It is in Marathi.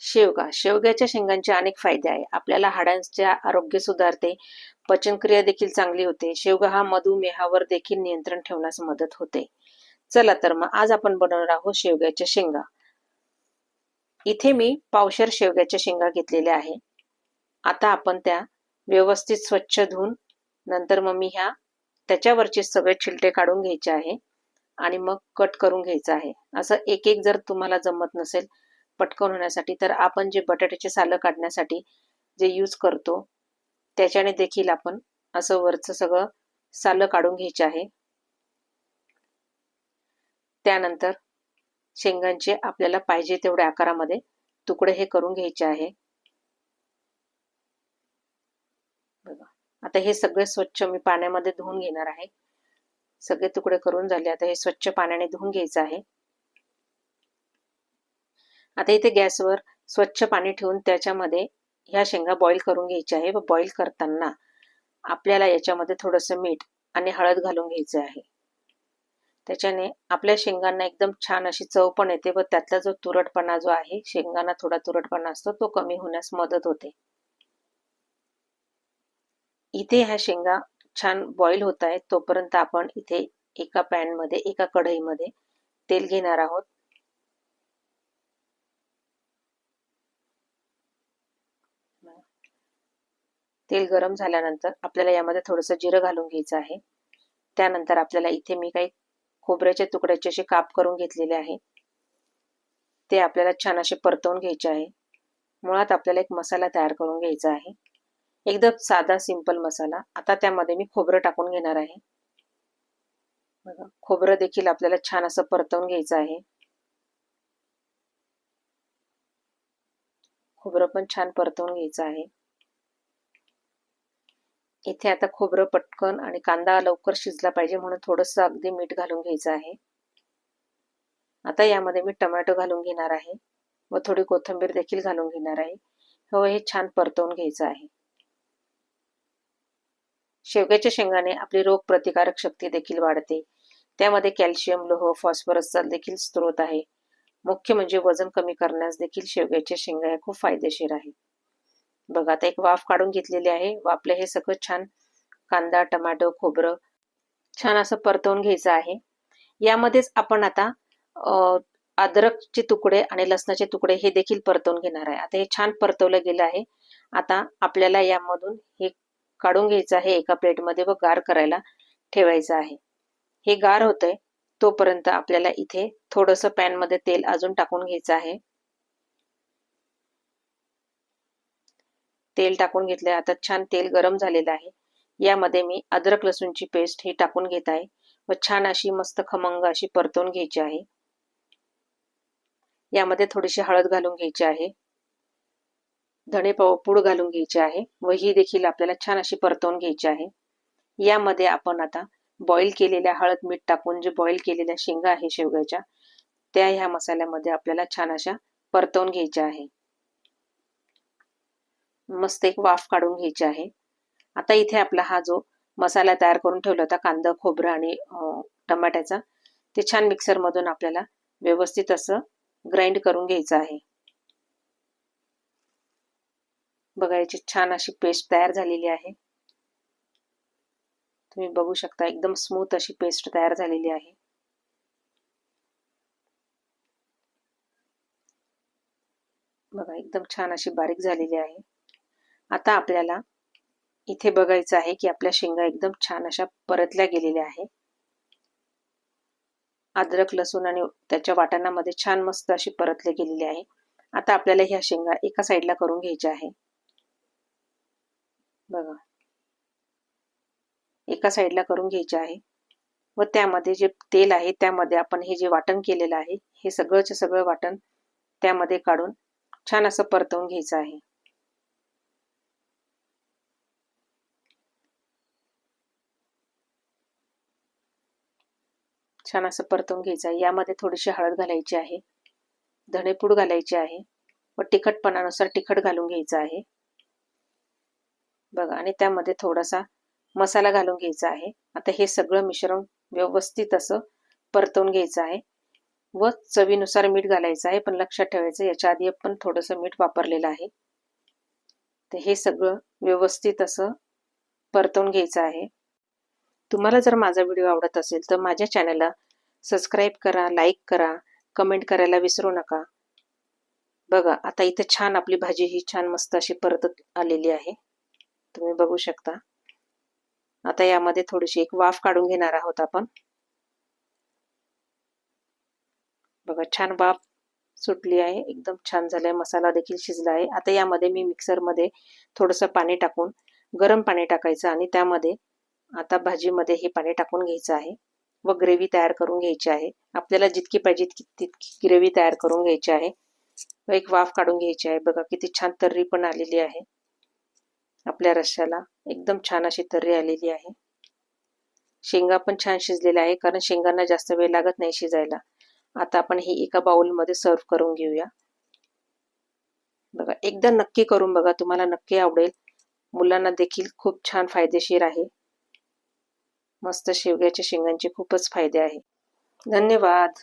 शेवगा शेवग्याच्या शेंगांचे अनेक फायदे आहे. आपल्याला हाडांचे आरोग्य सुधारते. पचनक्रिया देखील चांगली होते. शेवगा हा मधुमेहावर देखील नियंत्रण ठेवण्यास मदत होते. चला तर मग आज आपण बनवणार आहोत शेवग्याच्या शेंगा. इथे मी पावशर शेवग्याच्या शेंगा घेतलेल्या आहे. आता आपण त्या व्यवस्थित स्वच्छ धुवून नंतर मग मी ह्या त्याच्यावरचे सगळे छिलटे काढून घ्यायचे आहे आणि मग कट करून घ्यायचं आहे. असं एक एक जर तुम्हाला जमत नसेल पटकन होण्यासाठी तर आपण जे बटाट्याचे सालं काढण्यासाठी जे यूज करतो त्याच्याने देखील आपण असं वरचं सगळं सालं काढून घ्यायचे आहे. त्यानंतर शेंगांचे आपल्याला पाहिजे तेवढ्या आकारामध्ये तुकडे हे करून घ्यायचे आहे. बघा आता हे सगळे स्वच्छ मी पाण्यामध्ये धुवून घेणार आहे. सगळे तुकडे करून झाले आता हे स्वच्छ पाण्याने धुवून घ्यायचं आहे. आता इथे गॅसवर स्वच्छ पाणी ठेवून त्याच्यामध्ये ह्या शेंगा बॉईल करून घ्यायच्या आहे व बॉईल करताना आपल्याला याच्यामध्ये थोडंसं मीठ आणि हळद घालून घ्यायचं आहे. त्याच्याने आपल्या शेंगांना एकदम छान अशी चव पण येते व त्यातला जो तुरटपणा जो आहे शेंगांना थोडा तुरटपणा असतो तो कमी होण्यास मदत होते. इथे ह्या शेंगा छान बॉईल होत आहेत तोपर्यंत आपण इथे एका पॅनमध्ये एका कढईमध्ये तेल घेणार आहोत. तेल गरम झाल्यानंतर आपल्याला यामध्ये थोडंसं जिरं घालून घ्यायचं आहे. त्यानंतर आपल्याला इथे मी काही खोबऱ्याच्या तुकड्याचे असे काप करून घेतलेले आहे. ते आपल्याला छान असे परतवून घ्यायचे आहे. मुळात आपल्याला एक मसाला तयार करून घ्यायचा आहे. एकदम साधा सिंपल मसाला. आता त्यामध्ये मी खोबरं टाकून घेणार आहे. बघा खोबरं देखील आपल्याला छान असं परतवून घ्यायचं आहे. खोबरं पण छान परतवून घ्यायचं आहे. इथे आता खोबरं पटकन आणि कांदा लवकर शिजला पाहिजे म्हणून थोडंसं अगदी मीठ घालून घ्यायचं आहे. आता यामध्ये मी टमॅटो घालून घेणार आहे व थोडी कोथिंबीर देखील घालून घेणार आहे. व हे छान परतवून घ्यायचं आहे. शेवग्याच्या शेंगाने आपली रोग प्रतिकारक शक्ती देखील वाढते. त्यामध्ये कॅल्शियम लोह फॉस्फरसचा देखील स्रोत आहे. मुख्य म्हणजे वजन कमी करण्यास देखील शेवग्याच्या शेंगा हे खूप फायदेशीर आहे. बघा आता एक वाफ काढून घेतलेली आहे. वाफले हे सगळं छान कांदा टमाटो खोबरं छान असं परतवून घ्यायचं आहे. यामध्येच आपण आता अद्रकचे तुकडे आणि लसणाचे तुकडे हे देखील परतवून घेणार आहे. आता हे छान परतवलं गेलं आहे. आता आपल्याला यामधून हे काढून घ्यायचं आहे एका प्लेटमध्ये व गार करायला ठेवायचं आहे. हे गार होतंय तोपर्यंत आपल्याला इथे थोडंसं पॅनमध्ये तेल अजून टाकून घ्यायचं आहे. तेल टाकून घेतलंय. आता छान तेल गरम झालेलं आहे. यामध्ये मी अद्रक लसूणची पेस्ट ही टाकून घेत आहे व छान अशी मस्त खमंग अशी परतवून घ्यायची आहे. यामध्ये थोडीशी हळद घालून घ्यायची आहे. धणे पूड घालून घ्यायची आहे व ही देखील आपल्याला छान अशी परतवून घ्यायची आहे. यामध्ये आपण आता बॉईल केलेल्या हळद मीठ टाकून जे बॉईल केलेल्या शेंगा आहे शेवग्याच्या त्या ह्या मसाल्यामध्ये आपल्याला छान अशा परतवून घ्यायच्या आहे. मस्त एक वाफ काढून घ्यायची आहे. आता इथे आपला हा जो मसाला तयार करून ठेवला होता कांदा खोबरं आणि टमाट्याचा ते छान मिक्सरमधून आपल्याला व्यवस्थित असं ग्राइंड करून घ्यायचं आहे. बघा याची छान अशी पेस्ट तयार झालेली आहे. तुम्ही बघू शकता एकदम स्मूथ अशी पेस्ट तयार झालेली आहे. बघा एकदम छान अशी बारीक झालेली आहे. आता आपल्याला इथे बघायचं आहे की आपल्या शेंगा एकदम छान अशा परतल्या गेलेल्या आहे. अद्रक लसूण आणि त्याच्या वाटणामध्ये छान मस्त अशी परतले गेलेली आहे. आता आपल्याला ह्या शेंगा एका साईडला करून घ्यायच्या आहे. बघा. एका साईडला करून घ्यायच्या आहे. व त्यामध्ये जे तेल आहे त्यामध्ये आपण हे जे वाटण केलेलं आहे हे सगळंच सगळं वाटण त्यामध्ये काढून छान असं परतवून घ्यायचं आहे. छान असं परतून घ्यायचं आहे. यामध्ये थोडीशी हळद घालायची आहे. धणेपूड घालायची आहे. व तिखटपणानुसार तिखट घालून घ्यायचं आहे. बघा आणि त्यामध्ये थोडासा मसाला घालून घ्यायचा आहे. आता हे सगळं मिश्रण व्यवस्थित असं परतवून घ्यायचं आहे. व चवीनुसार मीठ घालायचं आहे पण लक्षात ठेवायचं याच्या आधी आपण थोडंसं मीठ वापरलेलं आहे. तर हे सगळं व्यवस्थित असं परतवून घ्यायचं आहे. तुम्हाला जर माझा व्हिडिओ आवडत असेल तर माझ्या चॅनलला सबस्क्राईब करा लाईक करा कमेंट करायला विसरू नका. बघा आता इथे छान आपली भाजी ही छान मस्त अशी परतत आलेली आहे. तुम्ही बघू शकता. आता यामध्ये थोडीशी एक वाफ काढून घेणार आहोत आपण. बघा छान वाफ सुटली आहे. एकदम छान झालाय. मसाला देखील शिजला आहे. आता यामध्ये मी मिक्सरमध्ये थोडंसं पाणी टाकून गरम पाणी टाकायचं आणि त्यामध्ये आता भाजीमध्ये हे पाणी टाकून घ्यायचं आहे व ग्रेव्ही तयार करून घ्यायची आहे. आपल्याला जितकी पाहिजे तितकी ग्रेव्ही तयार करून घ्यायची आहे. व एक वाफ काढून घ्यायची आहे. बघा किती छान तर्री पण आलेली आहे. आपल्या रश्श्याला एकदम छान अशी तर्री आलेली आहे. शेंगा पण छान शिजलेल्या आहे कारण शेंगांना जास्त वेळ लागत नाही शिजायला. आता आपण हे एका बाउलमध्ये सर्व करून घेऊया. बघा एकदा नक्की करून बघा. तुम्हाला नक्की आवडेल. मुलांना देखील खूप छान फायदेशीर आहे. मस्त शेवग्याच्या शेंगांचे खूपच फायदे आहे. धन्यवाद.